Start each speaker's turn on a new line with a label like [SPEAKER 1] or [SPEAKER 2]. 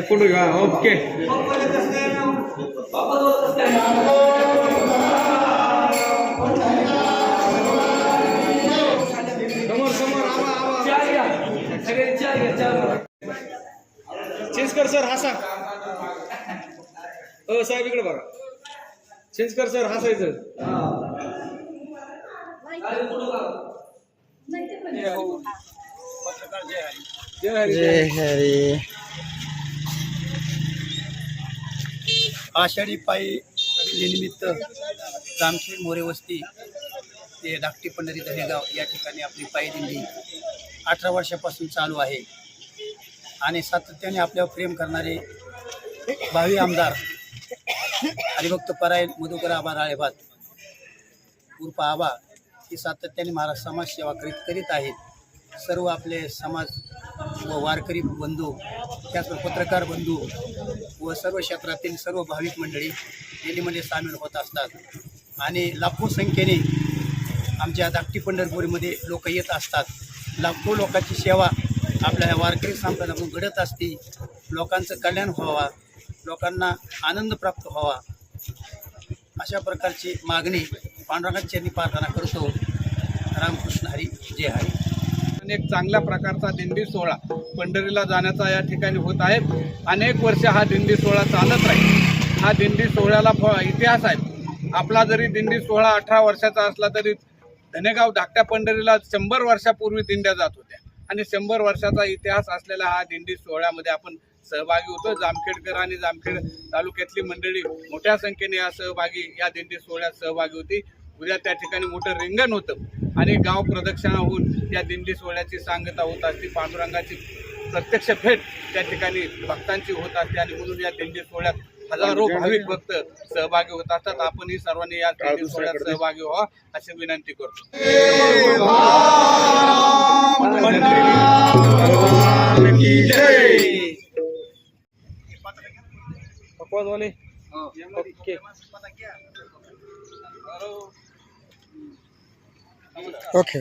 [SPEAKER 1] एक फोटो घ्या. ओके. समोर समोर. आवा आवा चेंजकर सर हसा अ साहेब इकडे बघा. चेंजकर सर हसायचं जय हरी.
[SPEAKER 2] जय हरी.
[SPEAKER 3] आषाढी पायी निमित्त जामखेड मोरेवस्ती ते धाकटी पंढरी दहेगाव या ठिकाणी आपली पायी दिंडी अठरा वर्षापासून चालू आहे. आणि सातत्याने आपल्यावर प्रेम करणारे भावी आमदार हरिभक्त परायण मधुकर आबा राळेभात उर्फ आबा ही सातत्याने महाराज समाज सेवा करीत करीत आहेत. सर्व आपले समाज व वारकरी बंधू त्याचबरोबर पत्रकार बंधू व सर्व क्षेत्रातील सर्व भाविक मंडळी दिल्लीमध्ये सामील होत असतात. आणि लाखो संख्येने आमच्या धाकटी पंढरपूरमध्ये लोक येत असतात. लाखो लोकांची सेवा आपल्या वारकरी संप्रदायातून घडत असते. लोकांचं कल्याण व्हावा लोकांना आनंद प्राप्त व्हावा अशा प्रकारची मागणी पांडुरंगाची प्रार्थना करतो. रामकृष्ण हरी जय हरी.
[SPEAKER 1] आणि एक चांगल्या प्रकारचा दिंडी सोहळा पंढरीला जाण्याचा या ठिकाणी होत आहे. अनेक वर्ष हा दिंडी सोहळा चालत राहील. हा दिंडी सोहळ्याला फ इतिहास आहे. आपला जरी दिंडी सोहळा अठरा वर्षाचा असला तरी धनेगाव धाकट्या पंढरीला शंभर वर्षापूर्वी दिंड्या जात होत्या. आणि शंभर वर्षाचा इतिहास असलेला हा दिंडी सोहळ्यामध्ये आपण सहभागी होतो. जामखेडकर आणि जामखेड तालुक्यातली मंडळी मोठ्या संख्येने या सहभागी या दिंडी सोहळ्यात सहभागी होती. उद्या त्या ठिकाणी मोठं रिंगण होतं. आणि गाव प्रदक्षिणा होऊन या दिंडी सोहळ्याची सांगता होत असते. पांडुरंगाची प्रत्यक्ष भेट त्या ठिकाणी भक्तांची होत असते आणि म्हणून या दिंडी सोहळ्यात हजारो भाविक भक्त सहभागी होत असतात. आपणही सर्वांनी या दिंडी सोहळ्यात सहभागी व्हावा अशी विनंती करतो. ओके.
[SPEAKER 2] ओके